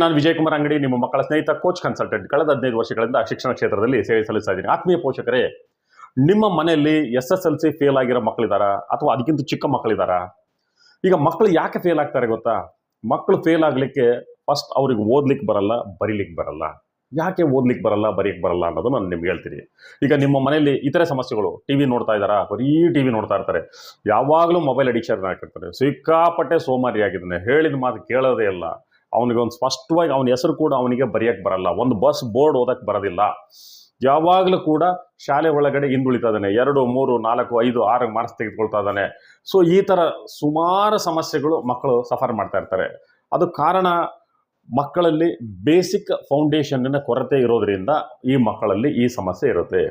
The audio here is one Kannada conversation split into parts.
ನಾನು ವಿಜಯ್ ಕುಮಾರ್ ಅಂಗಡಿ, ನಿಮ್ಮ ಮಕ್ಕಳ ಸ್ನೇಹಿತ ಕೋಚ್ ಕನ್ಸಲ್ಟೆಂಟ್ ಕಳೆದ ಹದಿನೈದು ವರ್ಷಗಳಿಂದ ಶಿಕ್ಷಣ ಕ್ಷೇತ್ರದಲ್ಲಿ ಸೇವೆ ಸಲ್ಲಿಸ್ತಾ ಇದ್ದೀನಿ. ಆತ್ಮೀಯ ಪೋಷಕರೇ, ನಿಮ್ಮ ಮನೆಯಲ್ಲಿ S S L C fail ಆಗಿರೋ ಮಕ್ಕಳಿದ್ದಾರಾ ಅಥವಾ ಅದಕ್ಕಿಂತ ಚಿಕ್ಕ ಮಕ್ಕಳಿದ್ದಾರಾ ಈಗ ಮಕ್ಕಳು ಯಾಕೆ ಫೇಲ್ ಆಗ್ತಾರೆ ಗೊತ್ತಾ? ಮಕ್ಕಳು ಫೇಲ್ ಆಗಲಿಕ್ಕೆ ಫಸ್ಟ್ ಅವ್ರಿಗೆ ಓದ್ಲಿಕ್ಕೆ ಬರಲ್ಲ, ಬರೀಲಿಕ್ಕೆ ಬರಲ್ಲ. ಯಾಕೆ ಓದ್ಲಿಕ್ಕೆ ಬರಲ್ಲ ಬರೀಕ್ ಬರಲ್ಲ ಅನ್ನೋದು ನಾನು ನಿಮ್ಗೆ ಹೇಳ್ತೀನಿ. ಈಗ ನಿಮ್ಮ ಮನೆಯಲ್ಲಿ ಇತರೆ ಸಮಸ್ಯೆಗಳು ಟಿವಿ ನೋಡ್ತಾ ಇದ್ದಾರಾ ಬರೀ ಟಿ ವಿ ನೋಡ್ತಾ ಇರ್ತಾರೆ. ಯಾವಾಗಲೂ ಮೊಬೈಲ್ ಅಡಿಕ್ಷನ್ ಹಾಕಿರ್ತಾರೆ ಸಿಕ್ಕಾಪಟ್ಟೆ ಸೋಮಾರಿ ಆಗಿದ್ದಾನೆ ಹೇಳಿದ ಮಾತು ಕೇಳೋದೇ ಇಲ್ಲ. ಅವನಿಗೆ ಒಂದು ಸ್ಪಷ್ಟವಾಗಿ ಅವನ ಹೆಸರು ಕೂಡ ಅವನಿಗೆ ಬರೆಯೋಕ್ಕೆ ಬರಲ್ಲ. ಒಂದು ಬಸ್ ಬೋರ್ಡ್ ಓದಕ್ಕೆ ಬರೋದಿಲ್ಲ. ಯಾವಾಗಲೂ ಕೂಡ ಶಾಲೆ ಒಳಗಡೆ ಹಿಂದುಳಿತಾ ಇದ್ದಾನೆ. ಎರಡು, ಮೂರು, ನಾಲ್ಕು, ಐದು, ಆರು ಮಾರ್ಕ್ಸ್ ತೆಗೆದುಕೊಳ್ತಾ ಇದ್ದಾನೆ. ಸೊ ಈ ಥರ ಸುಮಾರು ಸಮಸ್ಯೆಗಳು ಮಕ್ಕಳು ಸಫರ್ ಮಾಡ್ತಾ ಇರ್ತಾರೆ. ಅದು ಕಾರಣ ಮಕ್ಕಳಲ್ಲಿ ಬೇಸಿಕ್ ಫೌಂಡೇಶನ್ನಿನ ಕೊರತೆ ಇರೋದ್ರಿಂದ ಈ ಮಕ್ಕಳಲ್ಲಿ ಈ ಸಮಸ್ಯೆ ಇರುತ್ತೆ.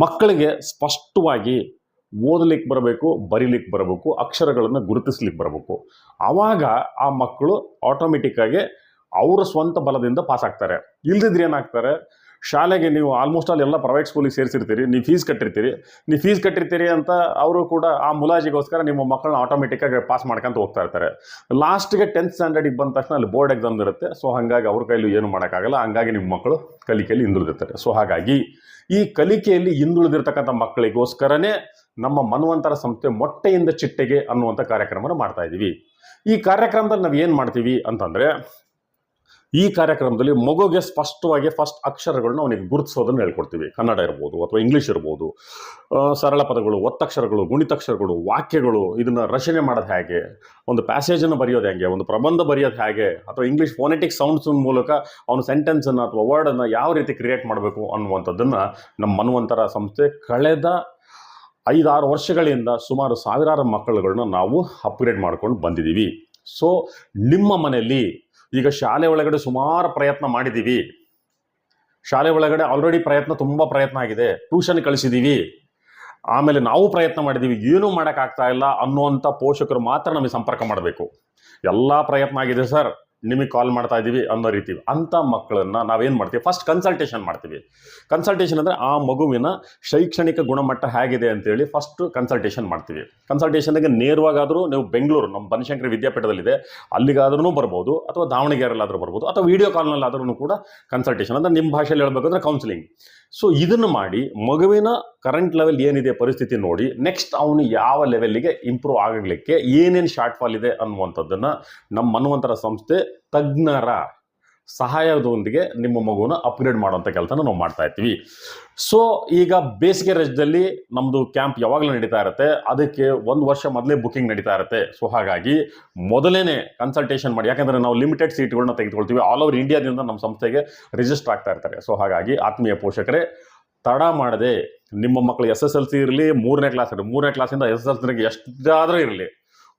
ಮಕ್ಕಳಿಗೆ ಸ್ಪಷ್ಟವಾಗಿ ಓದಲಿಕ್ಕೆ ಬರಬೇಕು ಬರೀಲಿಕ್ಕೆ ಬರಬೇಕು, ಅಕ್ಷರಗಳನ್ನು ಗುರುತಿಸ್ಲಿಕ್ಕೆ ಬರಬೇಕು. ಆವಾಗ ಆ ಮಕ್ಕಳು ಆಟೋಮೆಟಿಕ್ಕಾಗಿ ಅವರ ಸ್ವಂತ ಬಲದಿಂದ ಪಾಸ್ ಆಗ್ತಾರೆ. ಇಲ್ದಿದ್ರೆ ಏನಾಗ್ತಾರೆ? ಶಾಲೆಗೆ ನೀವು ಆಲ್ಮೋಸ್ಟ್ ಆಲ್ ಎಲ್ಲ ಪ್ರೈವೇಟ್ ಸ್ಕೂಲಿಗೆ ಸೇರಿಸಿರ್ತೀರಿ, ನೀವು ಫೀಸ್ ಕಟ್ಟಿರ್ತೀರಿ. ನೀವು ಫೀಸ್ ಕಟ್ಟಿರ್ತೀರಿ ಅಂತ ಅವರು ಕೂಡ ಆ ಮುಲಾಜಿಗೋಸ್ಕರ ನಿಮ್ಮ ಮಕ್ಕಳನ್ನ ಆಟೋಮೆಟಿಕ್ಕಾಗಿ ಪಾಸ್ ಮಾಡ್ಕೊಂತ ಹೋಗ್ತಾ ಇರ್ತಾರೆ. ಲಾಸ್ಟ್ಗೆ ಟೆಂತ್ ಸ್ಟ್ಯಾಂಡರ್ಡಿಗೆ ಬಂದ ತಕ್ಷಣ ಅಲ್ಲಿ ಬೋರ್ಡ್ ಎಕ್ಸಾಮ್ ಇರುತ್ತೆ. ಸೊ ಹಾಗಾಗಿ ಅವ್ರ ಕೈಲೂ ಏನು ಮಾಡೋಕ್ಕಾಗಲ್ಲ. ಹಂಗಾಗಿ ನಿಮ್ಮ ಮಕ್ಕಳು ಕಲಿಕೆಯಲ್ಲಿ ಹಿಂದುಳಿದಿರ್ತಾರೆ. ಸೊ ಹಾಗಾಗಿ ಈ ಕಲಿಕೆಯಲ್ಲಿ ಹಿಂದುಳಿದಿರ್ತಕ್ಕಂಥ ಮಕ್ಕಳಿಗೋಸ್ಕರನೇ ನಮ್ಮ ಮನ್ವಂತರ ಸಂಸ್ಥೆ ಮೊಟ್ಟೆಯಿಂದ ಚಿಟ್ಟೆಗೆ ಅನ್ನುವಂಥ ಕಾರ್ಯಕ್ರಮವನ್ನು ಮಾಡ್ತಾ ಇದ್ದೀವಿ. ಈ ಕಾರ್ಯಕ್ರಮದಲ್ಲಿ ನಾವು ಏನು ಮಾಡ್ತೀವಿ ಅಂತಂದರೆ, ಈ ಕಾರ್ಯಕ್ರಮದಲ್ಲಿ ಮಗುಗೆ ಸ್ಪಷ್ಟವಾಗಿ ಫಸ್ಟ್ ಅಕ್ಷರಗಳನ್ನ ಅವನಿಗೆ ಗುರುತಿಸೋದನ್ನು ಹೇಳ್ಕೊಡ್ತೀವಿ. ಕನ್ನಡ ಇರ್ಬೋದು ಅಥವಾ ಇಂಗ್ಲೀಷ್ ಇರ್ಬೋದು ಸರಳ ಪದಗಳು, ಒತ್ತಕ್ಷರಗಳು, ಗುಣಿತಾಕ್ಷರಗಳು, ವಾಕ್ಯಗಳು, ಇದನ್ನು ರಚನೆ ಮಾಡೋದು ಹೇಗೆ, ಒಂದು ಪ್ಯಾಸೇಜನ್ನು ಬರೆಯೋದು ಹೇಗೆ, ಒಂದು ಪ್ರಬಂಧ ಬರೆಯೋದು ಹೇಗೆ, ಅಥವಾ ಇಂಗ್ಲೀಷ್ ಫೋನೆಟಿಕ್ ಸೌಂಡ್ಸ್ ಮೂಲಕ ಅವನು ಸೆಂಟೆನ್ಸನ್ನು ಅಥವಾ ವರ್ಡನ್ನು ಯಾವ ರೀತಿ ಕ್ರಿಯೇಟ್ ಮಾಡಬೇಕು ಅನ್ನುವಂಥದ್ದನ್ನು ನಮ್ಮ ಮನ್ವಂತರ ಸಂಸ್ಥೆ ಕಳೆದ ಐದಾರು ವರ್ಷಗಳಿಂದ ಸುಮಾರು ಸಾವಿರಾರು ಮಕ್ಕಳುಗಳನ್ನ ನಾವು ಅಪ್ಗ್ರೇಡ್ ಮಾಡ್ಕೊಂಡು ಬಂದಿದ್ದೀವಿ ಸೊ ನಿಮ್ಮ ಮನೆಯಲ್ಲಿ ಈಗ ಶಾಲೆ ಒಳಗಡೆ ಸುಮಾರು ಪ್ರಯತ್ನ ಮಾಡಿದ್ದೀವಿ ಶಾಲೆ ಒಳಗಡೆ ಆಲ್ರೆಡಿ ಪ್ರಯತ್ನ ತುಂಬ ಪ್ರಯತ್ನ ಆಗಿದೆ. ಟ್ಯೂಷನ್ ಕಳಿಸಿದ್ದೀವಿ ಆಮೇಲೆ ನಾವು ಪ್ರಯತ್ನ ಮಾಡಿದ್ದೀವಿ ಏನೂ ಮಾಡೋಕ್ಕಾಗ್ತಾ ಇಲ್ಲ ಅನ್ನುವಂಥ ಪೋಷಕರು ಮಾತ್ರ ನಮಗೆ ಸಂಪರ್ಕ ಮಾಡಬೇಕು. ಎಲ್ಲ ಪ್ರಯತ್ನ ಆಗಿದೆ ಸರ್. ನಿಮಗೆ ಕಾಲ್ ಮಾಡ್ತಾ ಇದ್ದೀವಿ ಅನ್ನೋ ರೀತಿ. ಅಂಥ ಮಕ್ಕಳನ್ನು ನಾವೇನು ಮಾಡ್ತೀವಿ? ಫಸ್ಟ್ ಕನ್ಸಲ್ಟೇಷನ್ ಮಾಡ್ತೀವಿ. ಕನ್ಸಲ್ಟೇಷನ್ ಅಂದರೆ ಆ ಮಗುವಿನ ಶೈಕ್ಷಣಿಕ ಗುಣಮಟ್ಟ ಹೇಗಿದೆ ಅಂತೇಳಿ ಫಸ್ಟ್ ಕನ್ಸಲ್ಟೇಷನ್ ಮಾಡ್ತೀವಿ. ಕನ್ಸಲ್ಟೇಷನ್ಗೆ ನೇರವಾಗಾದರೂ ನೀವು ಬೆಂಗಳೂರು ನಮ್ಮ ಬನಶಂಕರಿ ವಿದ್ಯಾಪೀಠದಲ್ಲಿದೆ. ಅಲ್ಲಿಗಾದ್ರೂ ಬರ್ಬೋದು ಅಥವಾ ದಾವಣಗೆರೆಯಲ್ಲಾದರೂ ಬರ್ಬೋದು ಅಥವಾ ವೀಡಿಯೋ ಕಾಲ್ನಲ್ಲಾದ್ರೂ ಕೂಡ ಕನ್ಸಲ್ಟೇಷನ್ ಅಂದರೆ ನಿಮ್ಮ ಭಾಷೆಯಲ್ಲಿ ಹೇಳಬೇಕಂದ್ರೆ ಕೌನ್ಸಿಲಿಂಗ್ ಸೊ ಇದನ್ನು ಮಾಡಿ ಮಗುವಿನ ಕರೆಂಟ್ ಲೆವೆಲ್ ಏನಿದೆ ಪರಿಸ್ಥಿತಿ ನೋಡಿ ನೆಕ್ಸ್ಟ್ ಅವನು ಯಾವ ಲೆವೆಲ್ಗೆ ಇಂಪ್ರೂವ್ ಆಗಲಿಕ್ಕೆ ಏನೇನು ಶಾರ್ಟ್ ಫಾಲ್ ಇದೆ ಅನ್ನುವಂಥದ್ದನ್ನು ನಮ್ಮ ಮನ್ವಂತರ ಸಂಸ್ಥೆ ತಜ್ಞರ ಸಹಾಯದೊಂದಿಗೆ ನಿಮ್ಮ ಮಗುವನ್ನು ಅಪ್ಗ್ರೇಡ್ ಮಾಡುವಂಥ ಕೆಲಸನ ನಾವು ಮಾಡ್ತಾ ಇರ್ತೀವಿ. ಸೊ ಈಗ ಬೇಸಿಗೆ ರಜದಲ್ಲಿ ನಮ್ಮದು ಕ್ಯಾಂಪ್ ಯಾವಾಗಲೂ ನಡೀತಾ ಇರುತ್ತೆ. ಅದಕ್ಕೆ ಒಂದು ವರ್ಷ ಮೊದಲೇ ಬುಕ್ಕಿಂಗ್ ನಡೀತಾ ಇರುತ್ತೆ. ಸೊ ಹಾಗಾಗಿ ಮೊದಲೇ ಕನ್ಸಲ್ಟೇಷನ್ ಮಾಡಿ, ಯಾಕಂದರೆ ನಾವು ಲಿಮಿಟೆಡ್ ಸೀಟ್ಗಳನ್ನ ತೆಗೆದುಕೊಳ್ತೀವಿ. ಆಲ್ ಓವರ್ ಇಂಡಿಯಾದಿಂದ ನಮ್ಮ ಸಂಸ್ಥೆಗೆ ರಿಜಿಸ್ಟರ್ ಆಗ್ತಾ ಇರ್ತಾರೆ. ಸೊ ಹಾಗಾಗಿ ಆತ್ಮೀಯ ಪೋಷಕರೇ, ತಡ ಮಾಡದೆ ನಿಮ್ಮ ಮಕ್ಕಳು ಎಸ್ ಎಸ್ ಎಲ್ ಸಿ ಇರಲಿ, ಮೂರನೇ ಕ್ಲಾಸ್ ಇರಲಿ, ಮೂರನೇ ಕ್ಲಾಸಿಂದ ಎಸ್ ಎಸ್ ಎಲ್ ಸಿಗೆ ಎಷ್ಟಾದರೂ ಇರಲಿ.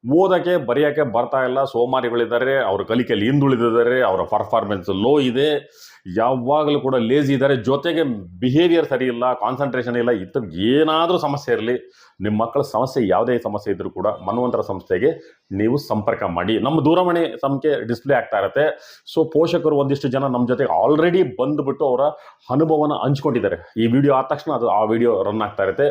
ಓದೋಕ್ಕೆ, ಬರೆಯೋಕ್ಕೆ ಬರ್ತಾ ಇಲ್ಲ. ಸೋಮಾರಿಗಳಿದ್ದಾರೆ, ಅವ್ರ ಕಲಿಕೆಯಲ್ಲಿ ಹಿಂದುಳಿದಿದ್ದಾರೆ, ಅವರ ಪರ್ಫಾರ್ಮೆನ್ಸ್ ಲೋ ಇದೆ. ಯಾವಾಗಲೂ ಕೂಡ ಲೇಜಿ ಇದ್ದಾರೆ. ಜೊತೆಗೆ ಬಿಹೇವಿಯರ್ ಸರಿ ಇಲ್ಲ ಕಾನ್ಸಂಟ್ರೇಷನ್ ಇಲ್ಲ ಇತರ ಏನಾದರೂ ಸಮಸ್ಯೆ ಇರಲಿ ನಿಮ್ಮ ಮಕ್ಕಳ ಸಮಸ್ಯೆ ಯಾವುದೇ ಸಮಸ್ಯೆ ಇದ್ದರೂ ಕೂಡ ಮನ್ವಂತರ ಸಂಸ್ಥೆಗೆ ನೀವು ಸಂಪರ್ಕ ಮಾಡಿ. ನಮ್ಮ ದೂರವಾಣಿ ಸಂಖ್ಯೆ ಡಿಸ್ಪ್ಲೇ ಆಗ್ತಾ ಇರುತ್ತೆ. ಸೊ ಪೋಷಕರು ಒಂದಿಷ್ಟು ಜನ ನಮ್ಮ ಜೊತೆ ಆಲ್ರೆಡಿ ಬಂದುಬಿಟ್ಟು ಅವರ ಅನುಭವನ ಹಂಚ್ಕೊಂಡಿದ್ದಾರೆ. ಈ ವಿಡಿಯೋ ಆದ ತಕ್ಷಣ ಅದು ಆ ವಿಡಿಯೋ ರನ್ ಆಗ್ತಾ ಇರುತ್ತೆ.